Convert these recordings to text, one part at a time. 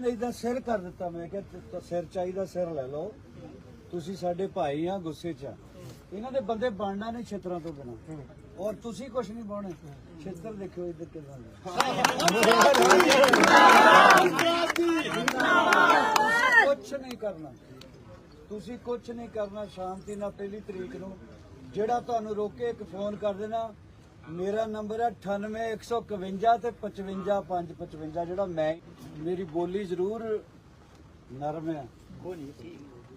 ਨਹੀਂ ਤਾਂ ਸਿਰ ਕਰ ਦਿੱਤਾ। ਮੈਂ ਕਿਹਾ ਸਿਰ ਚਾਹੀਦਾ, ਸਿਰ ਲੈ ਲਓ। ਤੁਸੀਂ ਸਾਡੇ ਭਾਈ ਆ, ਗੁੱਸੇ 'ਚ ਆ। ਇਹਨਾਂ ਦੇ ਬੰਦੇ ਬਣਨਾ ਨਹੀਂ ਛਿੱਤਰਾਂ ਤੋਂ ਬਿਨਾ। ਔਰ ਤੁਸੀਂ ਕੁਝ ਨਹੀਂ ਬਾਉਣੇ ਛਿੱਤਰ ਦੇਖਿਓ ਇੱਧਰ ਕਿਦਾਂ ਕੁਝ ਨਹੀਂ ਕਰਨਾ। ਤੁਸੀਂ ਕੁਝ ਨਹੀਂ ਕਰਨਾ। ਸ਼ਾਂਤੀ ਨਾਲ ਪਹਿਲੀ ਤਰੀਕ ਨੂੰ ਜਿਹੜਾ ਤੁਹਾਨੂੰ ਰੋਕੇ, ਇੱਕ ਫੋਨ ਕਰ ਦੇਣਾ। ਮੇਰਾ ਨੰਬਰ ਹੈ 98151 ਤੇ 55555 ਜਿਹੜਾ ਮੈਂ, ਮੇਰੀ ਬੋਲੀ ਜ਼ਰੂਰ ਨਰਮ ਹੈ।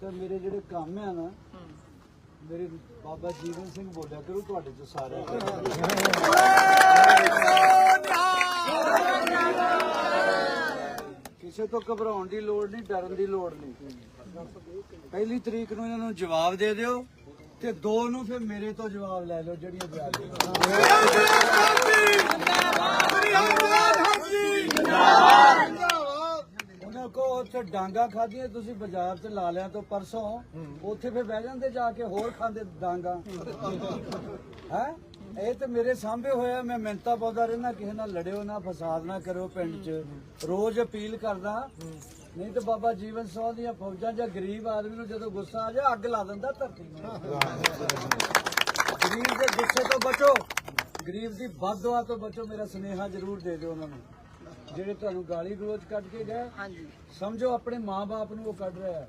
ਤੇ ਮੇਰੇ ਜਿਹੜੇ ਕੰਮ ਆ ਨਾ, ਮੇਰੇ ਬਾਬਾ ਜੀਵਨ ਸਿੰਘ ਬੋਲਿਆ ਕਰੂ, ਤੁਹਾਡੇ ਤੋਂ ਸਾਰੇ ਕਿਸੇ ਤੋਂ ਘਬਰਾਉਣ ਦੀ ਲੋੜ ਨਹੀਂ, ਡਰਨ ਦੀ ਲੋੜ ਨਹੀਂ। ਪਹਿਲੀ ਤਰੀਕ ਨੂੰ ਇਹਨਾਂ ਨੂੰ ਜਵਾਬ ਦੇ ਦਿਓ। ਤੇ ਦੋ ਨੂੰ ਫਿਰ ਮੇਰੇ ਤੋਂ ਜਵਾਬ ਲੈ ਲਓ, ਜਿਹੜੀਆਂ ਜਵਾਬ ਉਹਨਾਂ ਕੋ ਉੱਥੇ ਡਾਂਗਾ ਖਾਧੀਆਂ, ਤੁਸੀਂ ਬਾਜ਼ਾਰ 'ਚ ਲਾ ਲਿਆ ਤੋਂ ਪਰਸੋਂ, ਉੱਥੇ ਫਿਰ ਬਹਿ ਜਾਂਦੇ ਜਾ ਕੇ, ਹੋਰ ਖਾਂਦੇ ਡਾਂਗਾ। ਹੈ? ਇਹ ਤੇ ਮੇਰੇ ਸਾਹਮਣੇ ਹੋਇਆ, ਮੈਂ ਮਿੰਤਾ ਪਾਉਂਦਾ ਰਹਿਣਾ ਕਿਸੇ ਨਾਲ ਲੜਿਓ ਨਾ, ਫਸਾਦ ਨਾ ਕਰਿਓ ਪਿੰਡ 'ਚ। ਰੋਜ਼ ਅਪੀਲ ਕਰਦਾ ਨਹੀਂ ਤੇ ਬਾਬਾ ਜੀਵਨ ਸਿੰਘ ਦੀਆਂ ਫੌਜਾਂ ਜਾਂ ਗਰੀਬ ਆਦਮੀ ਨੂੰ ਜਦੋਂ ਗੁੱਸਾ ਆ ਜਾ ਅੱਗ ਲਾ ਦਿੰਦਾ ਧਰਤੀ ਨੂੰ। ਗਰੀਬ ਦੇ ਗੁੱਸੇ ਤੋਂ ਬਚੋ। ਗਰੀਬ ਦੀ ਬਦਦੁਆ ਤੋਂ ਬਚੋ। ਮੇਰਾ ਸੁਨੇਹਾ ਜ਼ਰੂਰ ਦੇ ਦਿਓ ਉਹਨਾਂ ਨੂੰ। ਜਿਹੜੇ ਤੁਹਾਨੂੰ ਗਾਲੀ ਗਲੋਚ ਕੱਢ ਕੇ ਗਏ ਹਾਂਜੀ। ਸਮਝੋ ਆਪਣੇ ਮਾਪੇ ਨੂੰ ਉਹ ਕੱਢ ਰਿਹਾ ਹੈ।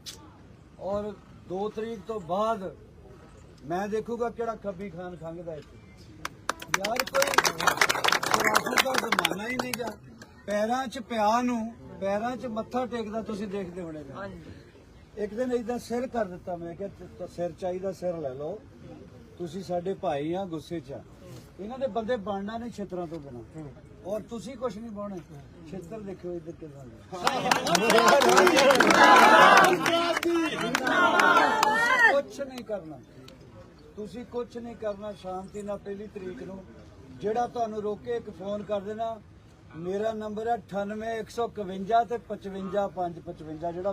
ਔਰ 2 ਤਰੀਕ ਤੋਂ ਬਾਅਦ ਮੈਂ ਦੇਖੂਗਾ ਕਿਹੜਾ ਖੱਬੀ ਖਾਨ ਖੰਗਦਾ ਇੱਥੇ। ਯਾਰ ਕੋਈ ਸਰਾਸਤ ਦਾ ਜ਼ਮਾਨਾ ਹੀ ਨਹੀਂਗਾ ਪੈਰਾਂ 'ਚ ਪਿਆ ਨੂੰ ਪੈਰਾਂ 'ਚ ਮੱਥਾ ਟੇਕਦਾ ਤੁਸੀਂ ਦੇਖਦੇ ਹੋਣੇ ਨੇ। ਹਾਂਜੀ। ਇੱਕ ਦਿਨ ਇਦਾਂ ਸਿਰ ਕਰ ਦਿੱਤਾ ਮੈਂ ਤਾਂ ਸਿਰ ਚਾਹੀਦਾ ਸਿਰ ਲੈ ਲਓ। ਤੁਸੀਂ ਸਾਡੇ ਭਾਈ ਆ ਗੁੱਸੇ 'ਚ ਆ। ਇਹਨਾਂ ਦੇ ਬੰਦੇ ਬਣਨਾ ਨਹੀਂ ਛਿੱਤਰਾਂ ਤੋਂ ਬਿਨਾ। ਔਰ ਤੁਸੀਂ ਕੁਝ ਨਹੀਂ ਬਾਉਣੇ ਛਿੱਤਰ ਦੇਖਿਓ ਇੱਧਰ ਕਿਦਾਂ ਕੁਝ ਨਹੀਂ ਕਰਨਾ। ਤੁਸੀਂ ਕੁਝ ਨਹੀਂ ਕਰਨਾ ਸ਼ਾਂਤੀ ਨਾਲ ਪਹਿਲੀ ਤਰੀਕ ਨੂੰ ਜਿਹੜਾ ਤੁਹਾਨੂੰ ਰੋਕੇ ਇੱਕ ਫੋਨ ਕਰ ਦੇਣਾ ਮੇਰਾ ਨੰਬਰ ਹੈ 98151 ਤੇ 55555 ਜਿਹੜਾ